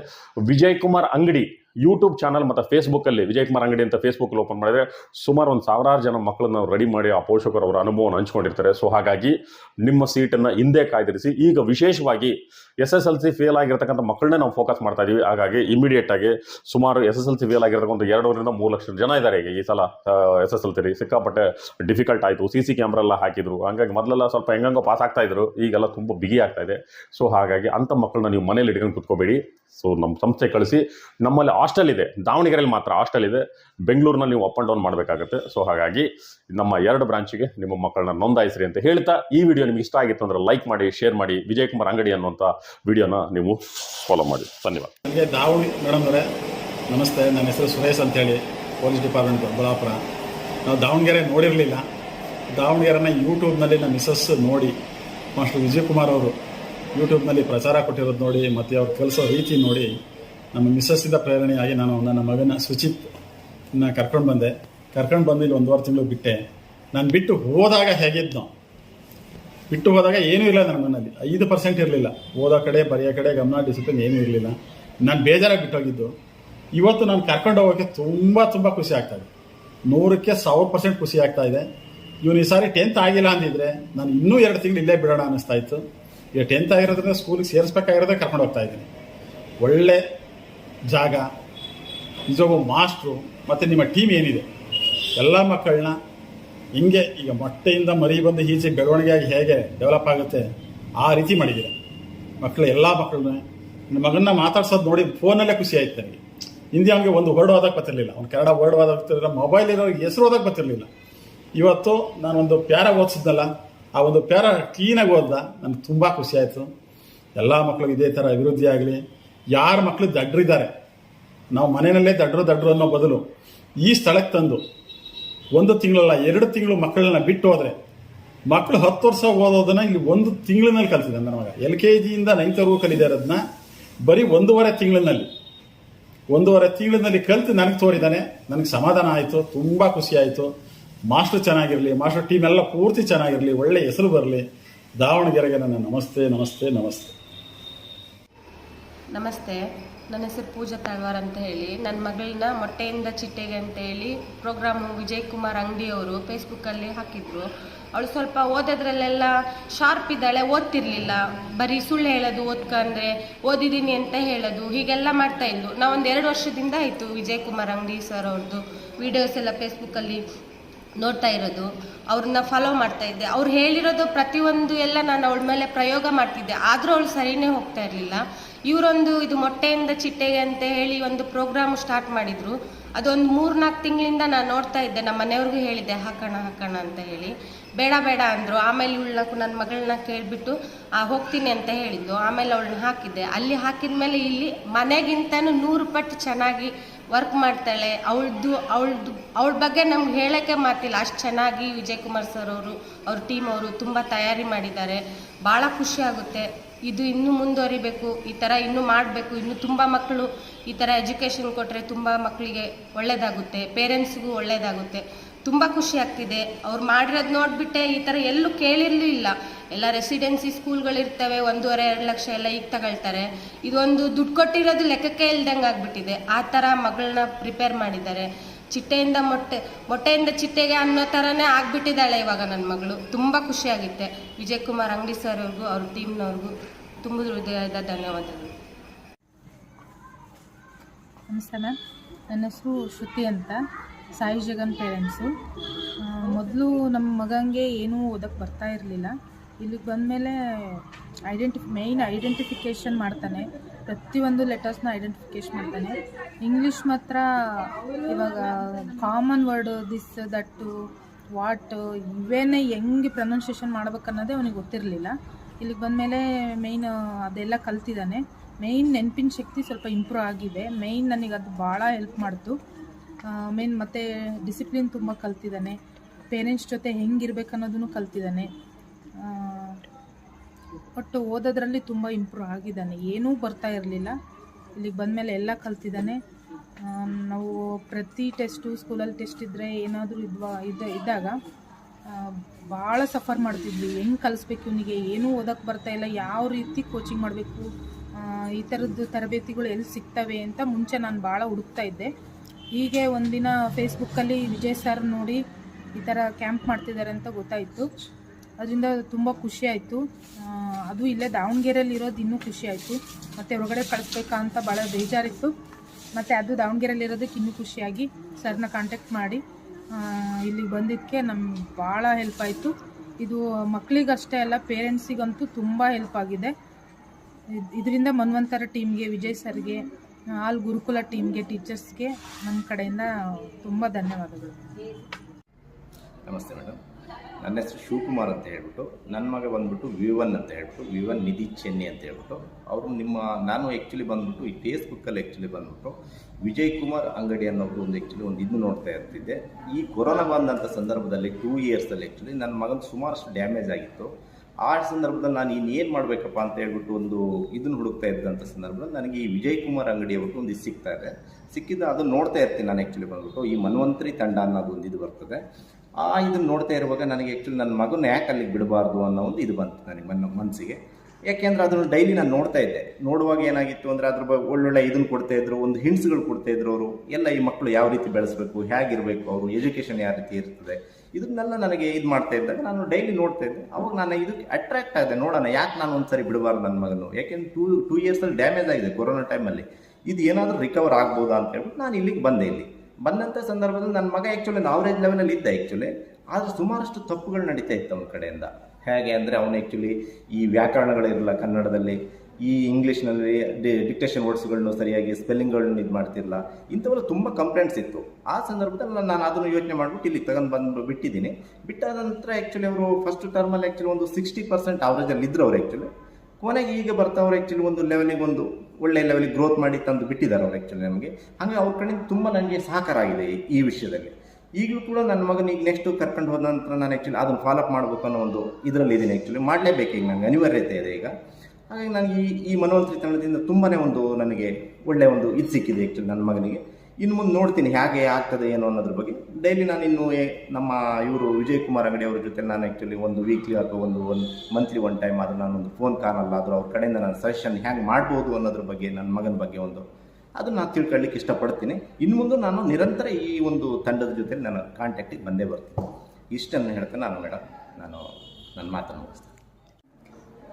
ವಿಜಯ್ ಕುಮಾರ್ ಅಂಗಡಿ ಯೂಟ್ಯೂಬ್ ಚಾನಲ್ ಮತ್ತು ಫೇಸ್ಬುಕ್ಕಲ್ಲಿ ವಿಜಯ್ ಕುಮಾರ್ ಅಂಗಡಿ ಅಂತ ಫೇಸ್ಬುಕ್ಕಲ್ಲಿ ಓಪನ್ ಮಾಡಿದ್ರೆ ಸುಮಾರು ಒಂದು ಸಾವಿರಾರು ಜನ ಮಕ್ಕಳನ್ನ ರೆಡಿ ಮಾಡಿ ಆ ಪೋಷಕರು ಅವರ ಅನುಭವವನ್ನು ಹಂಚ್ಕೊಂಡಿರ್ತಾರೆ. ಸೊ ಹಾಗಾಗಿ ನಿಮ್ಮ ಸೀಟನ್ನು ಹಿಂದೆ ಕಾಯ್ದಿರಿಸಿ. ಈಗ ವಿಶೇಷವಾಗಿ S S L C fail ಆಗಿರ್ತಕ್ಕಂಥ ಮಕ್ಕಳನ್ನೇ ನಾವು ಫೋಕಸ್ ಮಾಡ್ತಾ ಇದ್ದೀವಿ ಹಾಗಾಗಿ ಇಮಿಡಿಯೇಟಾಗಿ ಸುಮಾರು S S L C fail ಆಗಿರ್ತಕ್ಕಂಥ ಎರಡೂರಿಂದ ಮೂರು ಲಕ್ಷ ಜನ ಇದ್ದಾರೆ ಈಗ ಈ ಸಲ ಎಸ್ ಎಸ್ ಎಲ್ ಸಿ ಸಿಕ್ಕಾಪಟ್ಟೆ ಡಿಫಿಕಲ್ಟ್ ಆಯಿತು. ಸಿ ಸಿ ಕ್ಯಾಮ್ರಾ ಎಲ್ಲ ಹಾಕಿದ್ರು. ಹಾಗಾಗಿ ಮೊದಲೆಲ್ಲ ಸ್ವಲ್ಪ ಹೆಂಗಂಗೋ ಪಾಸ್ ಆಗ್ತಾ ಇದ್ರು. ಈಗೆಲ್ಲ ತುಂಬ ಬಿಗಿ ಆಗ್ತಾ ಇದೆ. ಸೊ ಹಾಗಾಗಿ ಅಂಥ ಮಕ್ಕಳನ್ನ ನೀವು ಮನೇಲಿ ಇಟ್ಕೊಂಡು ಕೂತ್ಕೋಬೇಡಿ. ಸೊ ನಮ್ಮ ಸಂಸ್ಥೆ ಕಳಿಸಿ. ನಮ್ಮಲ್ಲಿ ಹಾಸ್ಟೆಲ್ ಇದೆ. ದಾವಣಗೆರೆಯಲ್ಲಿ ಮಾತ್ರ ಹಾಸ್ಟೆಲ್ ಇದೆ. ಬೆಂಗಳೂರಿನಲ್ಲಿ ನೀವು ಅಪ್ ಆ್ಯಂಡ್ ಡೌನ್ ಮಾಡಬೇಕಾಗುತ್ತೆ. ಸೊ ಹಾಗಾಗಿ ನಮ್ಮ ಎರಡು ಬ್ರಾಂಚಿಗೆ ನಿಮ್ಮ ಮಕ್ಕಳನ್ನ ನೋಂದಾಯಿಸ್ರಿ ಅಂತ ಹೇಳ್ತಾ ಈ ವಿಡಿಯೋ ನಿಮ್ಗೆ ಇಷ್ಟ ಆಗಿತ್ತು ಅಂದ್ರೆ ಲೈಕ್ ಮಾಡಿ ಶೇರ್ ಮಾಡಿ ವಿಜಯ್ ಕುಮಾರ್ ಅಂಗಡಿ ಅನ್ನುವಂಥ ವಿಡಿಯೋನ ನೀವು ಫಾಲೋ ಮಾಡಿ. ಧನ್ಯವಾದ. ನನಗೆ ದಾವಣಿ ಮೇಡಮ್ ಅವರೇ, ನಮಸ್ತೆ. ನನ್ನ ಹೆಸರು ಸುರೇಶ್ ಅಂತೇಳಿ ಪೊಲೀಸ್ ಡಿಪಾರ್ಟ್ಮೆಂಟ್ ದೊಡ್ಡಬಳ್ಳಾಪುರ ನಾವು ದಾವಣಗೆರೆ ನೋಡಿರಲಿಲ್ಲ. ದಾವಣಗೆರೆನ ಯೂಟ್ಯೂಬ್ನಲ್ಲಿ ನಮ್ಮ ಮಿಸಸ್ ನೋಡಿ, ಮಾಸ್ಟರ್ ವಿಜಯಕುಮಾರ್ ಅವರು ಯೂಟ್ಯೂಬ್ನಲ್ಲಿ ಪ್ರಚಾರ ಕೊಟ್ಟಿರೋದು ನೋಡಿ, ಮತ್ತು ಅವ್ರು ಕೆಲಸ ರೀತಿ ನೋಡಿ ನಮ್ಮ ಮಿಸ್ಸಸ್ಸಿಂದ ಪ್ರೇರಣೆಯಾಗಿ ನಾನು ನನ್ನ ಮಗನ ಸುಚಿತ್ ಕರ್ಕೊಂಡು ಬಂದೆ. ಕರ್ಕೊಂಡು ಬಂದು ಇಲ್ಲಿ ಒಂದೂವರೆ ತಿಂಗಳು ಬಿಟ್ಟೆ. ನಾನು ಬಿಟ್ಟು ಹೋದಾಗ ಹೇಗಿದ್ನೋ. ಬಿಟ್ಟು ಹೋದಾಗ ಏನೂ ಇಲ್ಲ ನನ್ನ ಮನೆಯಲ್ಲಿ. ಐದು ಪರ್ಸೆಂಟ್ ಇರಲಿಲ್ಲ. ಓದೋ ಕಡೆ, ಬರೆಯೋ ಕಡೆ, ಗಮನ ಡಿಸಿಪ್ಲಿನ್ ಏನೂ ಇರಲಿಲ್ಲ. ನಾನು ಬೇಜಾರಾಗಿ ಬಿಟ್ಟೋಗಿದ್ದು. ಇವತ್ತು ನಾನು ಕರ್ಕೊಂಡು ಹೋಗೋಕ್ಕೆ ತುಂಬ ತುಂಬ ಖುಷಿ ಆಗ್ತಾ ಇದೆ. ನೂರಕ್ಕೆ ಸಾವಿರ ಪರ್ಸೆಂಟ್ ಖುಷಿ ಆಗ್ತಾ ಇದೆ. ಇವನು ಈ ಸಾರಿ ಟೆಂತ್ ಆಗಿಲ್ಲ ಅಂದಿದ್ರೆ ನಾನು ಇನ್ನೂ ಎರಡು ತಿಂಗಳು ಇಲ್ಲೇ ಬಿಡೋಣ ಅನ್ನಿಸ್ತಾ ಇತ್ತು. ಈಗ ಟೆಂತ್ ಆಗಿರೋದ್ರಿಂದ ಸ್ಕೂಲಿಗೆ ಸೇರಿಸ್ಬೇಕಾಗಿರೋದೇ ಕರ್ಕೊಂಡು ಹೋಗ್ತಾ ಇದ್ದೀನಿ. ಒಳ್ಳೆ ಜಾಗ ನಿಜವಾಗೂ ಮಾಸ್ಟ್ರು, ಮತ್ತು ನಿಮ್ಮ ಟೀಮ್ ಏನಿದೆ? ಎಲ್ಲ ಮಕ್ಕಳನ್ನ ಹಿಂಗೆ ಈಗ ಮೊಟ್ಟೆಯಿಂದ ಮರಿ ಬಂದು ಈಚೆ ಬೆಳವಣಿಗೆಯಾಗಿ ಹೇಗೆ ಡೆವಲಪ್ ಆಗುತ್ತೆ, ಆ ರೀತಿ ಮಾಡಿದ್ದೀರ? ಮಕ್ಕಳು, ಎಲ್ಲ ಮಕ್ಕಳನ್ನ, ನನ್ನ ಮಗನ್ನ ಮಾತಾಡ್ಸೋದು ನೋಡಿ ಫೋನಲ್ಲೇ ಖುಷಿ ಆಯ್ತು ನನಗೆ. ಹಿಂದಿ ಅವನಿಗೆ ಒಂದು ವರ್ಡ್ ಓದಕ್ಕೆ ಬರ್ತಿರ್ಲಿಲ್ಲ. ಅವ್ನು ಕನ್ನಡ ವರ್ಡ್ ಓದಕ್ಕೆ ಬರ್ತಿರಲಿಲ್ಲ ಮೊಬೈಲ್ ಇರೋರಿಗೆ ಹೆಸರು ಓದಕ್ಕೆ ಬರ್ತಿರ್ಲಿಲ್ಲ. ಇವತ್ತು ನಾನೊಂದು ಪ್ಯಾರ ಓದಿಸಿದ್ನಲ್ಲ, ಆ ಒಂದು ಪ್ಯಾರ ಕ್ಲೀನಾಗಿ ಓದ್ದ, ನನಗೆ ತುಂಬ ಖುಷಿ ಆಯಿತು. ಎಲ್ಲ ಮಕ್ಕಳಿಗೆ ಇದೇ ಥರ ಅಭಿವೃದ್ಧಿ ಆಗಲಿ. ಯಾರ ಮಕ್ಕಳು ದಡ್ರಿದ್ದಾರೆ? ನಾವು ಮನೆಯಲ್ಲೇ ದಡ್ರು ದಡ್ರು ಅನ್ನೋ ಬದಲು ಈ ಸ್ಥಳಕ್ಕೆ ತಂದು ಒಂದು ತಿಂಗಳಲ್ಲ, ಎರಡು ತಿಂಗಳು ಮಕ್ಕಳನ್ನ ಬಿಟ್ಟು ಹೋದರೆ ಮಕ್ಕಳು ಹತ್ತು ವರ್ಷ ಓದೋದನ್ನ ಇಲ್ಲಿ ಒಂದು ತಿಂಗಳಿನಲ್ಲಿ ಕಲ್ತಿದ್ದೆ ನನ್ನ ಮಗ ಎಲ್ ಕೆ ಜಿಯಿಂದ ನೈನ್ತ್ವರೆಗೂ ಕಲಿದಾರೆ ಇರೋದನ್ನ ಬರೀ ಒಂದೂವರೆ ತಿಂಗಳಿನಲ್ಲಿ ಒಂದೂವರೆ ತಿಂಗಳಿನಲ್ಲಿ ಕಲಿತು ನನಗೆ ತೋರಿದ್ದಾನೆ ನನಗೆ ಸಮಾಧಾನ ಆಯಿತು, ತುಂಬ ಖುಷಿ ಆಯಿತು. ಮಾಸ್ಟರ್ ಚೆನ್ನಾಗಿರಲಿ, ಮಾಸ್ಟರ್ ಟೀಮ್ ಎಲ್ಲ ಪೂರ್ತಿ ಚೆನ್ನಾಗಿರಲಿ, ಒಳ್ಳೆ ಹೆಸರು ಬರಲಿ. ದಾವಣಗೆರೆಗೆ ನನ್ನ ನಮಸ್ತೆ ನಮಸ್ತೆ ನಮಸ್ತೆ. ನಮಸ್ತೆ, ನನ್ನ ಹೆಸರು ಪೂಜಾ ತಳ್ವಾರ್ ಅಂತ ಹೇಳಿ. ನನ್ನ ಮಗಳನ್ನ ಮೊಟ್ಟೆಯಿಂದ ಚಿಟ್ಟೆಗೆ ಅಂತ ಹೇಳಿ ಪ್ರೋಗ್ರಾಮು ವಿಜಯ್ ಕುಮಾರ್ ಅಂಗಡಿಯವರು ಫೇಸ್ಬುಕ್ಕಲ್ಲಿ ಹಾಕಿದ್ರು. ಅವಳು ಸ್ವಲ್ಪ ಓದೋದ್ರಲ್ಲೆಲ್ಲ ಶಾರ್ಪ್ ಇದ್ದಾಳೆ, ಓದ್ತಿರ್ಲಿಲ್ಲ. ಬರೀ ಸುಳ್ಳು ಹೇಳೋದು ಓದ್ಕಂದ್ರೆ ಓದಿದ್ದೀನಿ ಅಂತ ಹೇಳೋದು, ಹೀಗೆಲ್ಲ ಮಾಡ್ತಾ ಇದ್ಲು. ನಾವೊಂದು ಎರಡು ವರ್ಷದಿಂದ ಆಯಿತು ವಿಜಯ್ ಕುಮಾರ್ ಅಂಗಡಿ ಸರ್ ಅವ್ರದ್ದು ವಿಡಿಯೋಸ್ ಎಲ್ಲ ಫೇಸ್ಬುಕ್ಕಲ್ಲಿ ನೋಡ್ತಾ ಇರೋದು. ಅವ್ರನ್ನ ಫಾಲೋ ಮಾಡ್ತಾ ಇದ್ದೆ. ಅವ್ರು ಹೇಳಿರೋದು ಪ್ರತಿಯೊಂದು ಎಲ್ಲ ನಾನು ಅವಳ ಮೇಲೆ ಪ್ರಯೋಗ ಮಾಡ್ತಿದ್ದೆ. ಆದರೂ ಅವಳು ಸರಿನೇ ಹೋಗ್ತಾ ಇರಲಿಲ್ಲ. ಇವರೊಂದು ಇದು ಮೊಟ್ಟೆಯಿಂದ ಚಿಟ್ಟೆಗೆ ಅಂತ ಹೇಳಿ ಒಂದು ಪ್ರೋಗ್ರಾಮ್ ಸ್ಟಾರ್ಟ್ ಮಾಡಿದ್ರು. ಅದೊಂದು ಮೂರ್ನಾಲ್ಕು ತಿಂಗಳಿಂದ ನಾನು ನೋಡ್ತಾ ಇದ್ದೆ, ನಮ್ಮ ಮನೆಯವ್ರಿಗೂ ಹೇಳಿದ್ದೆ, ಹಾಕೋಣ ಹಾಕೋಣ ಅಂತ ಹೇಳಿ. ಬೇಡ ಬೇಡ ಅಂದರು. ಆಮೇಲೆ ಇವಳನ್ನ ನನ್ನ ಮಗಳನ್ನ ಕೇಳಿಬಿಟ್ಟು ಹೋಗ್ತೀನಿ ಅಂತ ಹೇಳಿದ್ದು ಆಮೇಲೆ ಅವಳನ್ನ ಹಾಕಿದ್ದೆ. ಅಲ್ಲಿ ಹಾಕಿದ ಮೇಲೆ ಇಲ್ಲಿ ಮನೆಗಿಂತನೂ ನೂರು ಪಟ್ಟು ಚೆನ್ನಾಗಿ ವರ್ಕ್ ಮಾಡ್ತಾಳೆ. ಅವಳದು ಅವಳದು, ಅವಳ ಬಗ್ಗೆ ನಮ್ಗೆ ಹೇಳೋಕ್ಕೆ ಮಾತಿಲ್ಲ. ಅಷ್ಟು ಚೆನ್ನಾಗಿ ವಿಜಯ್ ಕುಮಾರ್ ಸರ್ ಅವರು, ಅವ್ರ ಟೀಮ್ ಅವರು ತುಂಬ ತಯಾರಿ ಮಾಡಿದ್ದಾರೆ. ಭಾಳ ಖುಷಿ ಆಗುತ್ತೆ. ಇದು ಇನ್ನೂ ಮುಂದುವರಿಬೇಕು, ಈ ಥರ ಇನ್ನೂ ಮಾಡಬೇಕು. ಇನ್ನು ತುಂಬ ಮಕ್ಕಳು ಈ ಥರ ಎಜುಕೇಷನ್ ಕೊಟ್ಟರೆ ತುಂಬ ಮಕ್ಕಳಿಗೆ ಒಳ್ಳೆಯದಾಗುತ್ತೆ ಪೇರೆಂಟ್ಸ್ಗೂ ಒಳ್ಳೆಯದಾಗುತ್ತೆ ತುಂಬ ಖುಷಿ ಆಗ್ತಿದೆ. ಅವ್ರು ಮಾಡಿರೋದು ನೋಡಿಬಿಟ್ಟೆ ಈ ಥರ ಎಲ್ಲೂ ಕೇಳಿರಲಿಲ್ಲ. ಎಲ್ಲ ರೆಸಿಡೆನ್ಸಿ ಸ್ಕೂಲ್ಗಳಿರ್ತವೆ ಒಂದೂವರೆ, ಎರಡು ಲಕ್ಷ ಎಲ್ಲ ಈಗ ತಗೊಳ್ತಾರೆ. ಇದೊಂದು ದುಡ್ಡು ಕೊಟ್ಟಿರೋದು ಲೆಕ್ಕಕ್ಕೆ ಇಲ್ದಂಗೆ ಆಗಿಬಿಟ್ಟಿದೆ ಆ ಥರ ಮಗಳನ್ನ ಪ್ರಿಪೇರ್ ಮಾಡಿದ್ದಾರೆ. ಚಿಟ್ಟೆಯಿಂದ ಮೊಟ್ಟೆ, ಮೊಟ್ಟೆಯಿಂದ ಚಿಟ್ಟೆಗೆ ಅನ್ನೋ ಥರನೇ ಆಗಿಬಿಟ್ಟಿದ್ದಾಳೆ ಇವಾಗ ನನ್ನ ಮಗಳು. ತುಂಬ ಖುಷಿಯಾಗುತ್ತೆ. ವಿಜಯ್ ಕುಮಾರ್ ಅಂಗಡಿ ಸರ್ ಅವ್ರಿಗೂ ಅವ್ರ ಟೀಮ್ನವ್ರಿಗೂ ತುಂಬ ಹೃದಯದ ಧನ್ಯವಾದಗಳು. ನಮಸ್ತೆ ಮ್ಯಾಮ್. ನನ್ನ ಹೆಸರು ಶ್ರುತಿ ಅಂತ. ಸಾಯಿ ಜಗನ್ ಪೇರೆಂಟ್ಸು. ಮೊದಲು ನಮ್ಮ ಮಗನಿಗೆ ಏನೂ ಓದಕ್ಕೆ ಬರ್ತಾ ಇರಲಿಲ್ಲ. ಇಲ್ಲಿಗೆ ಬಂದಮೇಲೆ ಐಡೆಂಟಿಫ್ ಮೇಯ್ನ್ ಐಡೆಂಟಿಫಿಕೇಷನ್ ಮಾಡ್ತಾನೆ. ಪ್ರತಿಯೊಂದು ಲೆಟರ್ಸ್ನ ಐಡೆಂಟಿಫಿಕೇಶನ್ ಮಾಡ್ತಾನೆ. ಇಂಗ್ಲೀಷ್ ಮಾತ್ರ ಇವಾಗ common word this that what ಇವೇನೇ ಹೆಂಗೆ ಪ್ರೊನೌನ್ಸಿಯೇಷನ್ ಮಾಡ್ಬೇಕನ್ನೋದೇ ಅವನಿಗೆ ಗೊತ್ತಿರಲಿಲ್ಲ. ಇಲ್ಲಿಗೆ ಬಂದಮೇಲೆ ಮೇಯ್ನ್ ಅದೆಲ್ಲ ಕಲ್ತಿದ್ದಾನೆ. ಮೇಯ್ನ್ ನೆನಪಿನ ಶಕ್ತಿ ಸ್ವಲ್ಪ ಇಂಪ್ರೂವ್ ಆಗಿದೆ. ಮೇಯ್ನ್ ನನಗೆ ಅದು ಭಾಳ ಹೆಲ್ಪ್ ಮಾಡ್ತು. ಮೇನ್ ಮತ್ತು ಡಿಸಿಪ್ಲಿನ್ ತುಂಬ ಕಲ್ತಿದ್ದಾನೆ. ಪೇರೆಂಟ್ಸ್ ಜೊತೆ ಹೆಂಗಿರ್ಬೇಕು ಅನ್ನೋದನ್ನು ಕಲ್ತಿದ್ದಾನೆ. ಒಟ್ಟು ಓದೋದ್ರಲ್ಲಿ ತುಂಬ ಇಂಪ್ರೂವ್ ಆಗಿದ್ದಾನೆ. ಏನೂ ಬರ್ತಾ ಇರಲಿಲ್ಲ. ಇಲ್ಲಿಗೆ ಬಂದಮೇಲೆ ಎಲ್ಲ ಕಲ್ತಿದ್ದಾನೆ. ನಾವು ಪ್ರತಿ ಟೆಸ್ಟು, ಸ್ಕೂಲಲ್ಲಿ ಟೆಸ್ಟ್ ಇದ್ದರೆ ಏನಾದರೂ ಇದ್ವಾ ಇದ್ದ ಇದ್ದಾಗ ಭಾಳ ಸಫರ್ ಮಾಡ್ತಿದ್ವಿ. ಹೆಂಗೆ ಕಲಿಸ್ಬೇಕು ಇವನಿಗೆ? ಏನೂ ಓದೋಕ್ಕೆ ಬರ್ತಾ ಇಲ್ಲ. ಯಾವ ರೀತಿ ಕೋಚಿಂಗ್ ಮಾಡಬೇಕು? ಈ ಥರದ್ದು ತರಬೇತಿಗಳು ಎಲ್ಲಿ ಸಿಗ್ತವೆ ಅಂತ ಮುಂಚೆ ನಾನು ಭಾಳ ಹುಡುಕ್ತಾ ಇದ್ದೆ. ಹೀಗೆ ಒಂದಿನ ಫೇಸ್ಬುಕ್ಕಲ್ಲಿ ವಿಜಯ್ ಸರ್ ನೋಡಿ ಈ ಥರ ಕ್ಯಾಂಪ್ ಮಾಡ್ತಿದ್ದಾರೆ ಅಂತ ಗೊತ್ತಾಯಿತು. ಅದರಿಂದ ತುಂಬ ಖುಷಿ ಆಯಿತು. ಅದು ಇಲ್ಲೇ ದಾವಣಗೆರೆಯಲ್ಲಿ ಇರೋದು ಇನ್ನೂ ಖುಷಿ ಆಯಿತು. ಮತ್ತು ಹೊರಗಡೆ ಕಳಿಸ್ಬೇಕಾ ಅಂತ ಭಾಳ ಬೇಜಾರಿತ್ತು. ಮತ್ತು ಅದು ದಾವಣಗೆರೆಯಲ್ಲಿ ಇರೋದಕ್ಕೆ ಇನ್ನೂ ಖುಷಿಯಾಗಿ ಸರ್ನ ಕಾಂಟ್ಯಾಕ್ಟ್ ಮಾಡಿ ಇಲ್ಲಿಗೆ ಬಂದಿದ್ದಕ್ಕೆ ನಮ್ಗೆ ಭಾಳ ಹೆಲ್ಪ್ ಆಯಿತು. ಇದು ಮಕ್ಕಳಿಗಷ್ಟೇ ಅಲ್ಲ ಪೇರೆಂಟ್ಸಿಗಂತೂ ತುಂಬ ಹೆಲ್ಪ್ ಆಗಿದೆ. ಇದರಿಂದ ಮನ್ವಂತರ ಟೀಮ್ಗೆ ವಿಜಯ್ ಸರ್ಗೆ ಆಲ್ ಗುರುಕುಲ ಟೀಮ್ಗೆ ಟೀಚರ್ಸ್ಗೆ ನಮ್ಮ ಕಡೆಯಿಂದ ತುಂಬ ಧನ್ಯವಾದಗಳು. ನಮಸ್ತೆ ಮೇಡಮ್. ನನ್ನ ಹೆಸರು ಶಿವಕುಮಾರ್ ಅಂತ ಹೇಳ್ಬಿಟ್ಟು ನನ್ನ ಮಗ ಬಂದ್ಬಿಟ್ಟು ವಿ ಒನ್ ಅಂತ ಹೇಳ್ಬಿಟ್ಟು ವಿ ಒನ್ ನಿಧಿ ಚೆನ್ನಿ ಅಂತ ಹೇಳ್ಬಿಟ್ಟು, ಅವರು ನಿಮ್ಮ, ನಾನು ಆ್ಯಕ್ಚುಲಿ ಬಂದ್ಬಿಟ್ಟು ಈ ಫೇಸ್ಬುಕ್ಕಲ್ಲಿ ಆ್ಯಕ್ಚುಲಿ ಬಂದ್ಬಿಟ್ಟು ವಿಜಯ್ ಕುಮಾರ್ ಅಂಗಡಿ ಅನ್ನೋದು ಒಂದು ಆ್ಯಕ್ಚುಲಿ ಒಂದು ಇದು ನೋಡ್ತಾ ಇರ್ತಿದ್ದೆ. ಈ ಕೊರೋನಾ ಬಂದಂಥ ಸಂದರ್ಭದಲ್ಲಿ ಟೂ ಇಯರ್ಸಲ್ಲಿ ಆ್ಯಕ್ಚುಲಿ ನನ್ನ ಮಗನ ಸುಮಾರಷ್ಟು ಡ್ಯಾಮೇಜ್ ಆಗಿತ್ತು. ಆ ಸಂದರ್ಭದಲ್ಲಿ ನಾನು ಇನ್ನೇನು ಮಾಡಬೇಕಪ್ಪ ಅಂತ ಹೇಳ್ಬಿಟ್ಟು ಒಂದು ಇದನ್ನು ಹುಡುಕ್ತಾ ಇದ್ದಂಥ ಸಂದರ್ಭದಲ್ಲಿ ನನಗೆ ಈ ವಿಜಯ್ ಕುಮಾರ್ ಅಂಗಡಿ ಒಂದು ಇದು ಸಿಗ್ತಾ ಇದೆ. ಸಿಕ್ಕಿದ್ದು ಅದು ನೋಡ್ತಾ ಇರ್ತೀನಿ ನಾನು ಆ್ಯಕ್ಚುಲಿ ಬಂದ್ಬಿಟ್ಟು. ಈ ಮನ್ವಂತರಿ ತಂಡ ಅನ್ನೋದು ಒಂದು ಇದು ಬರ್ತದೆ. ಆ ಇದನ್ನು ನೋಡ್ತಾ ಇರುವಾಗ ನನಗೆ ಆ್ಯಕ್ಚುಲಿ ನನ್ನ ಮಗನ ಯಾಕೆ ಅಲ್ಲಿಗೆ ಬಿಡಬಾರ್ದು ಅನ್ನೋ ಒಂದು ಇದು ಬಂತು ನನಗೆ ಮನ ಮನಸ್ಸಿಗೆ ಯಾಕೆಂದ್ರೆ ಅದನ್ನು ಡೈಲಿ ನಾನು ನೋಡ್ತಾ ಇದ್ದೆ. ನೋಡುವಾಗ ಏನಾಗಿತ್ತು ಅಂದರೆ ಅದ್ರ ಬಗ್ಗೆ ಒಳ್ಳೊಳ್ಳೆ ಇದನ್ನು ಕೊಡ್ತಾ ಇದ್ರು, ಒಂದು ಹಿಂಟ್ಸ್ಗಳು ಕೊಡ್ತಾ ಇದ್ರು ಅವರು. ಎಲ್ಲ ಈ ಮಕ್ಕಳು ಯಾವ ರೀತಿ ಬೆಳೆಸಬೇಕು, ಹೇಗಿರಬೇಕು ಅವರು ಎಜುಕೇಷನ್ ಯಾವ ರೀತಿ ಇರ್ತದೆ. ಇದನ್ನೆಲ್ಲ ನನಗೆ ಇದು ಮಾಡ್ತಾ ಇದ್ದಾಗ ನಾನು ಡೈಲಿ ನೋಡ್ತಾ ಇದ್ದೆ. ಅವಾಗ ನಾನು ಇದಕ್ಕೆ ಅಟ್ರಾಕ್ಟ್ ಆಗಿದೆ. ನೋಡೋಣ, ಯಾಕೆ ನಾನು ಒಂದ್ಸರಿ ಬಿಡಬಾರ್ದು ನನ್ನ ಮಗನು ಯಾಕೆಂದ್ರೆ ಟೂ ಟೂ ಇಯರ್ಸಲ್ಲಿ ಡ್ಯಾಮೇಜ್ ಆಗಿದೆ ಕೊರೋನಾ ಟೈಮಲ್ಲಿ ಇದು ಏನಾದರೂ ರಿಕವರ್ ಆಗ್ಬೋದಾ ಅಂತ ಹೇಳ್ಬಿಟ್ಟು ನಾನು ಇಲ್ಲಿಗೆ ಬಂದೆ ಇಲ್ಲಿ. ಬಂದಂಥ ಸಂದರ್ಭದಲ್ಲಿ ನನ್ನ ಮಗ ಆ್ಯಕ್ಚುಲಿ ಆವ್ರೇಜ್ ಲೆವೆಲಲ್ಲಿ ಇದ್ದ ಆ್ಯಕ್ಚುಲಿ ಆದರೆ ಸುಮಾರಷ್ಟು ತಪ್ಪುಗಳು ನಡೀತಾ ಇತ್ತು ಅವನ ಕಡೆಯಿಂದ. ಹೇಗೆ ಅಂದರೆ ಅವನು ಆ್ಯಕ್ಚುಲಿ ಈ ವ್ಯಾಕರಣಗಳಿರಲ್ಲ ಕನ್ನಡದಲ್ಲಿ, ಈ ಇಂಗ್ಲೀಷ್ನಲ್ಲಿ ಡಿಕ್ಟೇಷನ್ ವರ್ಡ್ಸ್ಗಳನ್ನೂ ಸರಿಯಾಗಿ ಸ್ಪೆಲ್ಲಿಂಗ್ಗಳನ್ನ ಇದು ಮಾಡ್ತಿರಲ್ಲ ಇಂಥವೆಲ್ಲ ತುಂಬ ಕಂಪ್ಲೇಂಟ್ಸ್ ಇತ್ತು. ಆ ಸಂದರ್ಭದಲ್ಲಿ ನಾನು- ನಾನು ಅದನ್ನು ಯೋಚನೆ ಮಾಡಿಬಿಟ್ಟು ಇಲ್ಲಿ ತಗೊಂಡು ಬಂದು ಬಿಟ್ಟಿದ್ದೀನಿ. ಬಿಟ್ಟಾದ ನಂತರ ಆ್ಯಕ್ಚುಲಿ ಅವರು ಫಸ್ಟ್ ಟರ್ಮಲ್ಲಿ ಆ್ಯಕ್ಚುಲಿ ಒಂದು ಸಿಕ್ಸ್ಟಿ ಪರ್ಸೆಂಟ್ ಅವರೇಜಲ್ಲಿ ಇದ್ದರು ಅವ್ರು ಆ್ಯಕ್ಚುಲಿ ಕೊನೆಗೆ ಈಗ ಬರ್ತಾವ್ರು ಆ್ಯಕ್ಚುಲಿ ಒಂದು ಲೆವೆಲಿಗೆ ಒಂದು ಒಳ್ಳೆ ಲೆವೆಲಿಗೆ ಗ್ರೋತ್ ಮಾಡಿ ತಂದು ಬಿಟ್ಟಿದ್ದಾರೆ ಅವ್ರು ಆ್ಯಕ್ಚುಲಿ ನಮಗೆ. ಹಾಗೆ ಅವ್ರ ಕಡೆಯಿಂದ ತುಂಬ ನನಗೆ ಸಹಕಾರ ಆಗಿದೆ ಈ- ವಿಷಯದಲ್ಲಿ. ಈಗಲೂ ಕೂಡ ನನ್ನ ಮಗನ ಈಗ ನೆಕ್ಸ್ಟ್ ಕರ್ಕೊಂಡು ಹೋದ ನಂತರ ನಾನು ಆ್ಯಕ್ಚುಲಿ ಅದನ್ನು ಫಾಲೋಅಪ್ ಮಾಡಬೇಕು ಅನ್ನೋ ಒಂದು ಇದರಲ್ಲಿ ಇದ್ದೀನಿ ಆ್ಯಕ್ಚುಲಿ ಮಾಡಲೇಬೇಕು ಈಗ ನನಗೆ ಅನಿವಾರ್ಯತೆ ಇದೆ ಈಗ. ಹಾಗಾಗಿ ನನಗೆ ಈ ಈ ಮನೋವಂತ್ರಿತನದಿಂದ ತುಂಬಾ ಒಂದು ನನಗೆ ಒಳ್ಳೆಯ ಒಂದು ಇದು ಸಿಕ್ಕಿದೆ ಆ್ಯಕ್ಚುಲಿ ನನ್ನ ಮಗನಿಗೆ. ಇನ್ನು ಮುಂದೆ ನೋಡ್ತೀನಿ ಹೇಗೆ ಆಗ್ತದೆ ಏನು ಅನ್ನೋದ್ರ ಬಗ್ಗೆ. ಡೈಲಿ ನಾನು ಇನ್ನು ನಮ್ಮ ಇವರು ವಿಜಯ್ ಕುಮಾರ್ ಅಂಗಡಿ ಅವ್ರ ಜೊತೆ ನಾನು ಆ್ಯಕ್ಚುಲಿ ಒಂದು ವೀಕ್ಲಿ ಅಥವಾ ಒಂದು ಒಂದು ಮಂತ್ಲಿ ಒನ್ ಟೈಮ್ ಆದರೂ ನಾನೊಂದು ಫೋನ್ ಕಾಲಲ್ಲಾದರೂ ಅವ್ರ ಕಡೆಯಿಂದ ನಾನು ಸಜೆಷನ್ ಹ್ಯಾಂಗೆ ಮಾಡ್ಬೋದು ಅನ್ನೋದ್ರ ಬಗ್ಗೆ ನನ್ನ ಮಗನ ಬಗ್ಗೆ ಒಂದು ಅದನ್ನು ನಾನು ತಿಳ್ಕೊಳ್ಳಿಕ್ಕೆ ಇಷ್ಟಪಡ್ತೀನಿ. ಇನ್ನು ಮುಂದೆ ನಾನು ನಿರಂತರ ಈ ಒಂದು ತಂಡದ ಜೊತೆ ನಾನು ಕಾಂಟ್ಯಾಕ್ಟಿಗೆ ಬಂದೇ ಬರ್ತೀನಿ. ಇಷ್ಟನ್ನು ಹೇಳ್ತೇನೆ ನಾನು ಮೇಡಮ್ ನಾನು ನನ್ನ ಮಾತನ್ನು ಮುಗಿಸ್ತೀನಿ.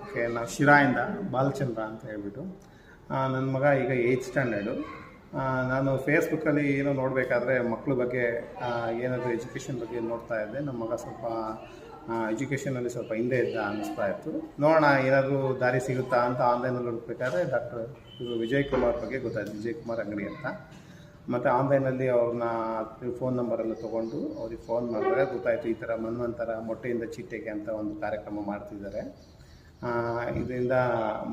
ಓಕೆ, ನಾನು ಶಿರಾಯಿಂದ ಬಾಲಚಂದ್ರ ಅಂತ ಹೇಳ್ಬಿಟ್ಟು. ನನ್ನ ಮಗ ಈಗ ಏಯ್ತ್ ಸ್ಟ್ಯಾಂಡರ್ಡು ನಾನು ಫೇಸ್ಬುಕ್ಕಲ್ಲಿ ಏನೋ ನೋಡಬೇಕಾದ್ರೆ ಮಕ್ಕಳ ಬಗ್ಗೆ ಏನಾದರೂ ಎಜುಕೇಷನ್ ಬಗ್ಗೆ ನೋಡ್ತಾ ಇದ್ದೆ. ನಮ್ಮ ಮಗ ಸ್ವಲ್ಪ ಎಜುಕೇಷನಲ್ಲಿ ಸ್ವಲ್ಪ ಹಿಂದೆ ಇದ್ದ ಅನ್ನಿಸ್ತಾ ಇತ್ತು. ನೋಡೋಣ, ಏನಾದರೂ ದಾರಿ ಸಿಗುತ್ತಾ ಅಂತ ಆನ್ಲೈನಲ್ಲಿ ಹುಡುಕ್ಬೇಕಾದ್ರೆ ಡಾಕ್ಟರ್ ಇದು ವಿಜಯ್ ಕುಮಾರ್ ಬಗ್ಗೆ ಗೊತ್ತಾಯ್ತು. ವಿಜಯ್ ಕುಮಾರ್ ಅಂಗಡಿ ಅಂತ. ಮತ್ತು ಆನ್ಲೈನಲ್ಲಿ ಅವ್ರನ್ನ ಫೋನ್ ನಂಬರೆಲ್ಲ ತೊಗೊಂಡು ಅವ್ರಿಗೆ ಫೋನ್ ಮಾಡಿದ್ರೆ ಗೊತ್ತಾಯಿತು, ಈ ಥರ ಮನ್ವಂತರ ಮೊಟ್ಟೆಯಿಂದ ಚಿಟ್ಟೆಗೆ ಅಂತ ಒಂದು ಕಾರ್ಯಕ್ರಮ ಮಾಡ್ತಿದ್ದಾರೆ. ಇದರಿಂದ